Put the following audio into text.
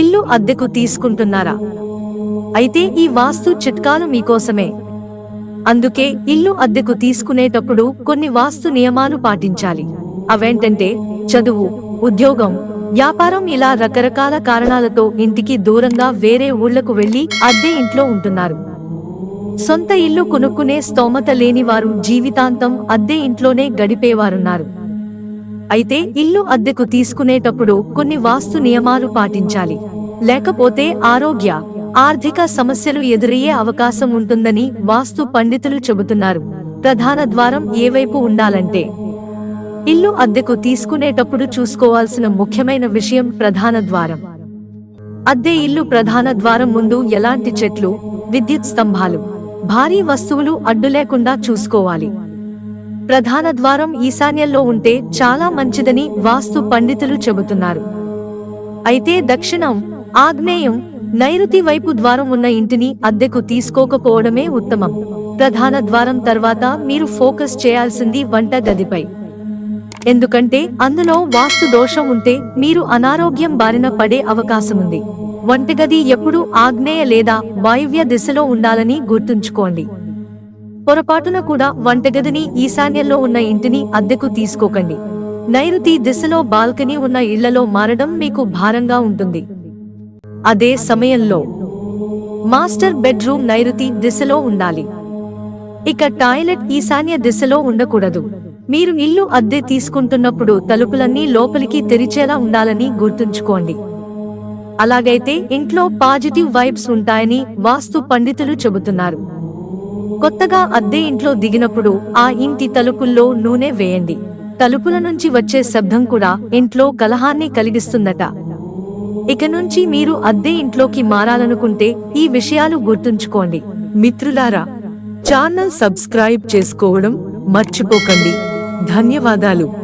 ఇల్లు అద్దెకు తీసుకుంటున్నారా? అయితే ఈ వాస్తు చిట్కాలు మీకోసమే. అందుకే ఇల్లు అద్దెకు తీసుకునేటప్పుడు కొన్ని వాస్తు నియమాలు పాటించాలి. అవేంటంటే చదువు ఉద్యోగం వ్యాపారం ఇలా రకరకాల కారణాలతో ఇంటికి దూరంగా వేరే ఊళ్ళకు వెళ్ళి అద్దె ఇంట్లో ఉంటున్నారు. సొంత ఇల్లు కొనుక్కునే స్తోమత లేనివారు జీవితాంతం అద్దె ఇంట్లోనే గడిపేవారున్నారు. అయితే ఇల్లు అద్దెకు తీసుకునేటప్పుడు కొన్ని వాస్తు నియమాలు పాటించాలి. లేకపోతే ఆరోగ్య ఆర్థిక సమస్యలు ఎదురయ్యే అవకాశం ఉంటుందని వాస్తు పండితులు చెబుతున్నారు. ప్రధాన ద్వారం ఏ వైపు ఉండాలంటే ఇల్లు అద్దెకు తీసుకునేటప్పుడు చూసుకోవాల్సిన ముఖ్యమైన విషయం ప్రధాన ద్వారం. అద్దె ఇల్లు ప్రధాన ద్వారం ముందు ఎలాంటి చెట్లు విద్యుత్ స్తంభాలు భారీ వస్తువులు అడ్డు లేకుండా చూసుకోవాలి. ప్రధాన ద్వారం ఈశాన్యంలో ఉంటే చాలా మంచిదని వాస్తు పండితులు చెబుతున్నారు. అయితే దక్షిణం ఆగ్నేయం నైరుతి వైపు ద్వారం ఉన్న ఇంటిని అద్దెకు తీసుకోకపోవడమే ఉత్తమం. ప్రధాన ద్వారం తర్వాత మీరు ఫోకస్ చేయాల్సింది వంట గదిపై. ఎందుకంటే అందులో వాస్తు దోషం ఉంటే మీరు అనారోగ్యం బారిన పడే అవకాశముంది. వంటగది ఎప్పుడూ ఆగ్నేయ లేదా వాయువ్య దిశలో ఉండాలని గుర్తుంచుకోండి. పొరపాటున కూడా వంటగదిని ఈశాన్యంలో ఉన్న ఇంటిని అద్దెకు తీసుకోకండి. నైరుతి దిశలో బాల్కనీ ఉన్న ఇళ్ళలో మారడం మీకు భారంగా ఉంటుంది. అదే సమయంలో మాస్టర్ బెడ్రూమ్ నైరుతి దిశలో ఉండాలి. ఇక టాయిలెట్ ఈశాన్య దిశలో ఉండకూడదు. మీరు ఇల్లు అద్దె తీసుకుంటున్నప్పుడు తలుపులన్నీ లోపలికి తెరిచేలా ఉండాలని గుర్తుంచుకోండి. అలాగైతే ఇంట్లో పాజిటివ్ వైబ్స్ ఉంటాయని వాస్తు పండితులు చెబుతున్నారు. కొత్తగా అద్దె ఇంట్లో దిగినప్పుడు ఆ ఇంటి తలుపుల్లో నూనె వేయండి. తలుపుల నుంచి వచ్చే శబ్దం కూడా ఇంట్లో కలహాన్ని కలిగిస్తుందట. ఇక నుంచి మీరు అద్దె ఇంట్లోకి మారాలనుకుంటే ఈ విషయాలు గుర్తుంచుకోండి. మిత్రులారా ఛానల్ సబ్స్క్రైబ్ చేసుకోవడం మర్చిపోకండి. ధన్యవాదాలు.